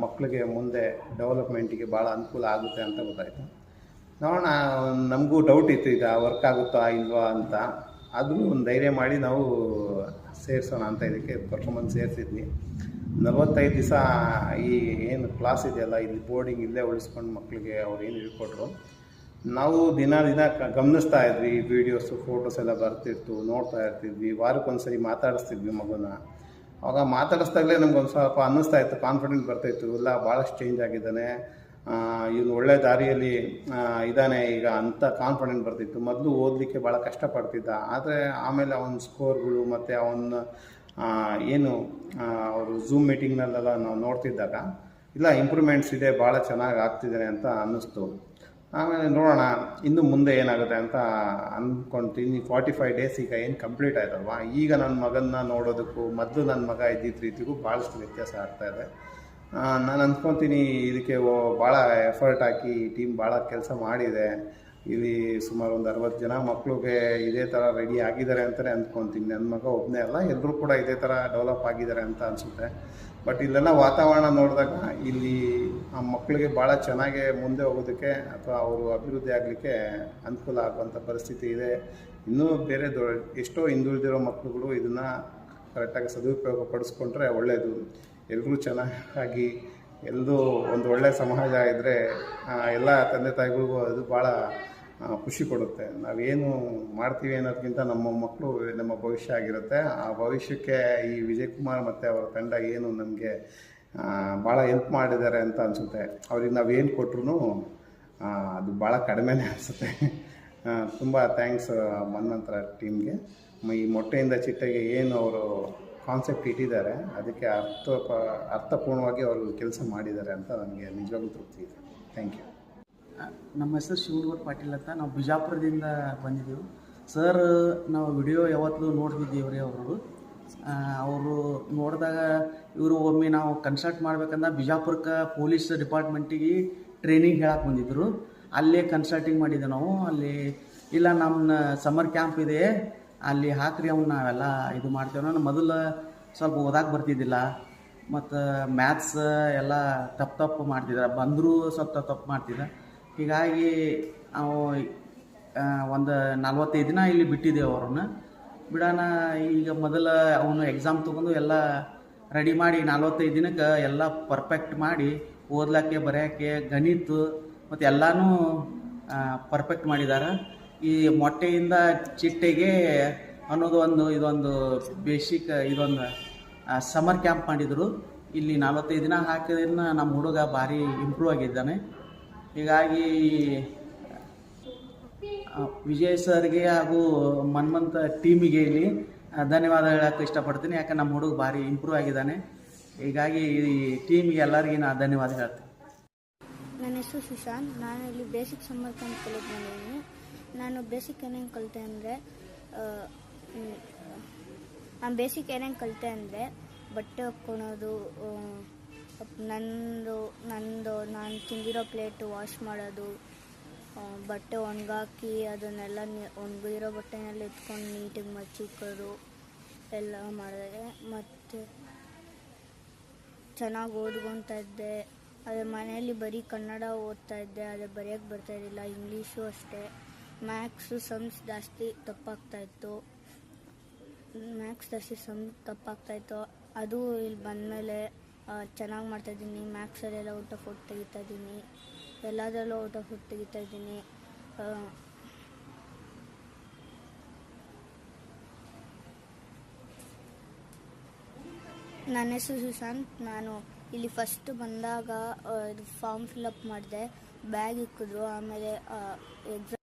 ಮಕ್ಕಳಿಗೆ ಮುಂದೆ ಡೆವಲಪ್ಮೆಂಟಿಗೆ ಭಾಳ ಅನುಕೂಲ ಆಗುತ್ತೆ ಅಂತ ಗೊತ್ತಾಯಿತು. ನೋಡೋಣ, ನಮಗೂ ಡೌಟ್ ಇತ್ತು ಇದು ವರ್ಕ್ ಆಗುತ್ತಾ, ಇಲ್ವಾ ಅಂತ. ಆದರೂ ಒಂದು ಧೈರ್ಯ ಮಾಡಿ ನಾವು ಸೇರಿಸೋಣ ಅಂತ ಇದಕ್ಕೆ ಕರ್ಕೊಂಬಂದು ಸೇರಿಸಿದ್ವಿ. ನಲವತ್ತೈದು ದಿವಸ ಈ ಏನು ಕ್ಲಾಸ್ ಇದೆಯಲ್ಲ, ಇಲ್ಲಿ ಬೋರ್ಡಿಂಗ್ ಇಲ್ಲೇ ಉಳಿಸ್ಕೊಂಡು ಮಕ್ಕಳಿಗೆ ಅವ್ರು ಏನು ಹೇಳ್ಕೊಟ್ರು. ನಾವು ದಿನ ದಿನ ಗಮನಿಸ್ತಾ ಇದ್ವಿ ವೀಡಿಯೋಸು ಫೋಟೋಸ್ ಎಲ್ಲ ಬರ್ತಿತ್ತು, ನೋಡ್ತಾ ಇರ್ತಿದ್ವಿ ವಾರಕ್ಕೊಂದ್ಸರಿ ಮಾತಾಡಿಸ್ತಿದ್ವಿ ಮಗುನ. ಅವಾಗ ಮಾತಾಡಿಸ್ದಾಗಲೇ ನಮ್ಗೆ ಒಂದು ಸ್ವಲ್ಪ ಅನ್ನಿಸ್ತಾ ಇತ್ತು ಕಾನ್ಫಿಡೆಂಟ್ ಬರ್ತಾಯಿತ್ತು ಇಲ್ಲ ಭಾಳಷ್ಟು ಚೇಂಜ್ ಆಗಿದ್ದಾನೆ. ಇವನು ಒಳ್ಳೆ ದಾರಿಯಲ್ಲಿ ಇದ್ದಾನೆ. ಈಗ ಅಂತ ಕಾನ್ಫಿಡೆಂಟ್ ಬರ್ತಿತ್ತು. ಮೊದಲು ಓದಲಿಕ್ಕೆ ಭಾಳ ಕಷ್ಟಪಡ್ತಿದ್ದ. ಆದರೆ ಆಮೇಲೆ ಅವನ ಸ್ಕೋರ್ಗಳು ಮತ್ತು ಅವನ ಏನು ಅವರು ಝೂಮ್ ಮೀಟಿಂಗ್ನಲ್ಲೆಲ್ಲ ನಾವು ನೋಡ್ತಿದ್ದಾಗ, ಇಲ್ಲ ಇಂಪ್ರೂವ್ಮೆಂಟ್ಸ್ ಇದೆ ಭಾಳ ಚೆನ್ನಾಗಿ ಆಗ್ತಿದ್ದಾನೆ ಅಂತ ಅನ್ನಿಸ್ತು. ಆಮೇಲೆ ನೋಡೋಣ, ಇನ್ನು ಮುಂದೆ ಏನಾಗುತ್ತೆ ಅಂತ ಅಂದ್ಕೊಳ್ತೀನಿ ಫಾರ್ಟಿ ಫೈವ್ ಡೇಸ್ ಈಗ ಏನು ಕಂಪ್ಲೀಟ್ ಆಯ್ತಲ್ವಾ? ಈಗ ನನ್ನ ಮಗನ್ನ ನೋಡೋದಕ್ಕೂ, ಮೊದಲು ನನ್ನ ಮಗ ಇದ್ದಿದ್ದ ರೀತಿಗೂ ಭಾಳಷ್ಟು ವ್ಯತ್ಯಾಸ ಆಗ್ತಾ ಇದೆ. ನಾನು ಅಂದ್ಕೊತೀನಿ ಇದಕ್ಕೆ ಭಾಳ ಎಫರ್ಟ್ ಹಾಕಿ ಟೀಮ್ ಭಾಳ ಕೆಲಸ ಮಾಡಿದೆ. ಇಲ್ಲಿ ಸುಮಾರು ಒಂದು ಅರವತ್ತು ಜನ ಮಕ್ಕಳಿಗೆ ಇದೇ ಥರ ರೆಡಿ ಆಗಿದ್ದಾರೆ ಅಂತಲೇ ಅಂದ್ಕೊತೀನಿ ನನ್ನ ಮಗ ಒಬ್ಬನೇ ಅಲ್ಲ ಎಲ್ಲರೂ ಕೂಡ ಇದೇ ಥರ ಡೆವಲಪ್ ಆಗಿದ್ದಾರೆ ಅಂತ ಅನಿಸುತ್ತೆ. ಬಟ್ ಇಲ್ಲೆಲ್ಲ ವಾತಾವರಣ ನೋಡಿದಾಗ ಇಲ್ಲಿ ಆ ಮಕ್ಕಳಿಗೆ ಭಾಳ ಚೆನ್ನಾಗಿ ಮುಂದೆ ಹೋಗೋದಕ್ಕೆ ಅಥವಾ ಅವರು ಅಭಿವೃದ್ಧಿ ಆಗಲಿಕ್ಕೆ ಅನುಕೂಲ ಆಗುವಂಥ ಪರಿಸ್ಥಿತಿ ಇದೆ. ಇನ್ನೂ ಬೇರೆ ದೊಡ್ಡ, ಎಷ್ಟೋ ಹಿಂದುಳಿದಿರೋ ಮಕ್ಕಳುಗಳು ಇದನ್ನು ಕರೆಕ್ಟಾಗಿ ಸದುಪಯೋಗ ಪಡಿಸ್ಕೊಂಡ್ರೆ ಒಳ್ಳೆಯದು ಎಲ್ಲರೂ ಚೆನ್ನಾಗಿ ಎಲ್ಲರೂ ಒಂದು ಒಳ್ಳೆಯ ಸಮಾಜ ಇದ್ದರೆ ಎಲ್ಲ ತಂದೆ ತಾಯಿಗಳಿಗೂ ಅದು ಭಾಳ ಖುಷಿ ಕೊಡುತ್ತೆ. ನಾವೇನು ಮಾಡ್ತೀವಿ ಅನ್ನೋದಕ್ಕಿಂತ ನಮ್ಮ ಮಕ್ಕಳು ನಮ್ಮ ಭವಿಷ್ಯ ಆಗಿರುತ್ತೆ. ಆ ಭವಿಷ್ಯಕ್ಕೆ ಈ ವಿಜಯ್ ಕುಮಾರ್ ಮತ್ತು ಅವರ ತಂಡ ಏನು ನಮಗೆ ಭಾಳ ಹೆಲ್ಪ್ ಮಾಡಿದ್ದಾರೆ ಅಂತ ಅನಿಸುತ್ತೆ. ಅವ್ರಿಗೆ ನಾವೇನು ಕೊಟ್ರು ಅದು ಭಾಳ ಕಡಿಮೆನೇ ಅನಿಸುತ್ತೆ. ತುಂಬ ಥ್ಯಾಂಕ್ಸ್ ಮನ್ವಂತರ ಟೀಮ್ಗೆ ಈ ಮೊಟ್ಟೆಯಿಂದ ಚಿಟ್ಟೆಗೆ ಏನು ಅವರು ಕಾನ್ಸೆಪ್ಟ್ ಇಟ್ಟಿದ್ದಾರೆ. ಅದಕ್ಕೆ ಅರ್ಥ, ಅರ್ಥಪೂರ್ಣವಾಗಿ ಅವರು ಕೆಲಸ ಮಾಡಿದ್ದಾರೆ ಅಂತ ನನಗೆ ನಿಜವಾಗ್ಲೂ ತೃಪ್ತಿ ಇದೆ. ಥ್ಯಾಂಕ್ ಯು ನಮ್ಮ ಹೆಸರು ಶಿವನೂರ್ ಪಾಟೀಲ್ ಅಂತ. ನಾವು ಬಿಜಾಪುರದಿಂದ ಬಂದಿದ್ದೆವು. ಸರ್, ನಾವು ವಿಡಿಯೋ ಯಾವತ್ತೂ ನೋಡ್ತಿದ್ದೀವಿ ರೀ ಅವರು ಅವರು ನೋಡಿದಾಗ ಇವರು ಒಮ್ಮೆ ನಾವು ಕನ್ಸಲ್ಟ್ ಮಾಡ್ಬೇಕಂದ್ರೆ ಬಿಜಾಪುರಕ್ಕೆ ಪೊಲೀಸ್ ಡಿಪಾರ್ಟ್ಮೆಂಟಿಗೆ ಟ್ರೈನಿಂಗ್ ಹೇಳಕ್ಕೆ ಬಂದಿದ್ದರು ಅಲ್ಲೇ ಕನ್ಸಲ್ಟಿಂಗ್ ಮಾಡಿದ್ದೆ ನಾವು. ಅಲ್ಲಿ, ಇಲ್ಲ ನಮ್ಮ ಸಮ್ಮರ್ ಕ್ಯಾಂಪ್ ಇದೆ. ಅಲ್ಲಿ ಹಾಕ್ರಿ ಅವ್ನು ನಾವೆಲ್ಲ ಇದು ಮಾಡ್ತೇವೆ. ನಾನು ಮೊದಲು ಸ್ವಲ್ಪ ಓದಾಕೆ ಬರ್ತಿದ್ದಿಲ್ಲ. ಮತ್ತು ಮ್ಯಾಥ್ಸ್ ಎಲ್ಲ ತಪ್ಪು ತಪ್ಪು ಮಾಡ್ತಿದ್ದ ಬಂದರೂ ಸ್ವಲ್ಪ ತಪ್ಪು ತಪ್ಪು ಮಾಡ್ತಿದ್ದ. ಹೀಗಾಗಿ ನಾವು ಒಂದು ನಲ್ವತ್ತೈದು ದಿನ ಇಲ್ಲಿ ಬಿಟ್ಟಿದ್ದೇವೆ ಅವ್ರನ್ನ. ಬಿಡೋಣ ಈಗ ಮೊದಲ ಅವನು ಎಕ್ಸಾಮ್ ತೊಗೊಂಡು ಎಲ್ಲ ರೆಡಿ ಮಾಡಿ ನಲ್ವತ್ತೈದು ದಿನಕ್ಕೆ ಎಲ್ಲ ಪರ್ಫೆಕ್ಟ್ ಮಾಡಿ ಓದ್ಲಿಕ್ಕೆ ಬರೆಯೋಕ್ಕೆ ಗಣಿತ ಮತ್ತು ಎಲ್ಲನೂ ಪರ್ಫೆಕ್ಟ್ ಮಾಡಿದ್ದಾರೆ ಈ ಮೊಟ್ಟೆಯಿಂದ ಚಿಟ್ಟೆಗೆ ಅನ್ನೋದು ಒಂದು, ಇದೊಂದು ಬೇಸಿಕ್ ಇದೊಂದು ಸಮರ್ ಕ್ಯಾಂಪ್ ಮಾಡಿದರು. ಇಲ್ಲಿ ನಲವತ್ತೈದು ದಿನ ಹಾಕಿದ್ರಿಂದ ನಮ್ಮ ಹುಡುಗ ಭಾರಿ ಇಂಪ್ರೂವ್ ಆಗಿದ್ದಾನೆ. ಹೀಗಾಗಿ ವಿಜಯ್ ಸರ್ಗೆ ಹಾಗೂ ಮನ್ಮಂತ ಟೀಮಿಗೆ ಇಲ್ಲಿ ಧನ್ಯವಾದ ಹೇಳಕ್ಕೆ ಇಷ್ಟಪಡ್ತೀನಿ. ಯಾಕೆ ನಮ್ಮ ಹುಡುಗ ಭಾರಿ ಇಂಪ್ರೂವ್ ಆಗಿದ್ದಾನೆ. ಹೀಗಾಗಿ ಈ ಟೀಮಿಗೆ ಎಲ್ಲರಿಗೂ ನಾನು ಧನ್ಯವಾದ ಹೇಳ್ತೀನಿ. ನನ್ನ ಹೆಸರು ಸುಶಾಂತ್. ನಾನು ಇಲ್ಲಿ ಬೇಸಿಕ್ ಸಮ್ಮರ್ ಕ್ಯಾಂಪ್ ಕಲಿತು ನಾನು ಬೇಸಿಕ್ ಏನೇನು ಕಲಿತೆ ಅಂದರೆ ನಾನು ಬೇಸಿಕ್ ಏನೇನು ಕಲಿತೆ ಅಂದರೆ, ಬಟ್ಟೆ ಹಾಕ್ಕೊಳೋದು ನಂದು ನಂದು, ನಾನು ತಿಂದಿರೋ ಪ್ಲೇಟು ವಾಶ್ ಮಾಡೋದು ಬಟ್ಟೆ ಒಣಗಾಕಿ ಅದನ್ನೆಲ್ಲ ಒಣಗಿರೋ ಬಟ್ಟೆನೆಲ್ಲ ಎತ್ಕೊಂಡು ನೀಟಾಗಿ ಮಚ್ಚಿಕ್ಕೋದು ಎಲ್ಲ ಮಾಡಿದೆ. ಮತ್ತು ಚೆನ್ನಾಗಿ ಓದ್ಕೊತಾ ಇದ್ದೆ. ಅದೇ ಮನೆಯಲ್ಲಿ ಬರೀ ಕನ್ನಡ ಓದ್ತಾ ಇದ್ದೆ ಅದೇ ಬರೆಯೋಕ್ಕೆ ಬರ್ತಾ ಇರಲಿಲ್ಲ ಇಂಗ್ಲೀಷು ಅಷ್ಟೇ. ಮ್ಯಾಕ್ಸು ಸಮ್ಸ್ ಜಾಸ್ತಿ ತಪ್ಪಾಗ್ತಾ ಇತ್ತು. ಮ್ಯಾಕ್ಸ್ ಜಾಸ್ತಿ ಸಮ್ ತಪ್ಪಾಗ್ತಾ ಇತ್ತು. ಅದು ಇಲ್ಲಿ ಬಂದಮೇಲೆ ಚೆನ್ನಾಗಿ ಮಾಡ್ತಾಯಿದ್ದೀನಿ ಮ್ಯಾಕ್ಸಲ್ಲೆಲ್ಲ ಆಫ್ ಔಟ್ ತೆಗಿತಾ ಇದ್ದೀನಿ. ಎಲ್ಲದರಲ್ಲೂ ಊಟ ಫುಡ್ ತೆಗಿತಾ ಇದ್ದೀನಿ. ನನ್ನ ಹೆಸರು ಸುಶಾಂತ್. ನಾನು ಇಲ್ಲಿ ಫಸ್ಟ್ ಬಂದಾಗ ಇದು ಫಾರ್ಮ್ ಫಿಲ್ ಅಪ್ ಮಾಡಿದೆ. ಬ್ಯಾಗ್ ಇಕ್ಕಿದ್ರು. ಆಮೇಲೆ ಎಕ್ಸಾಮ್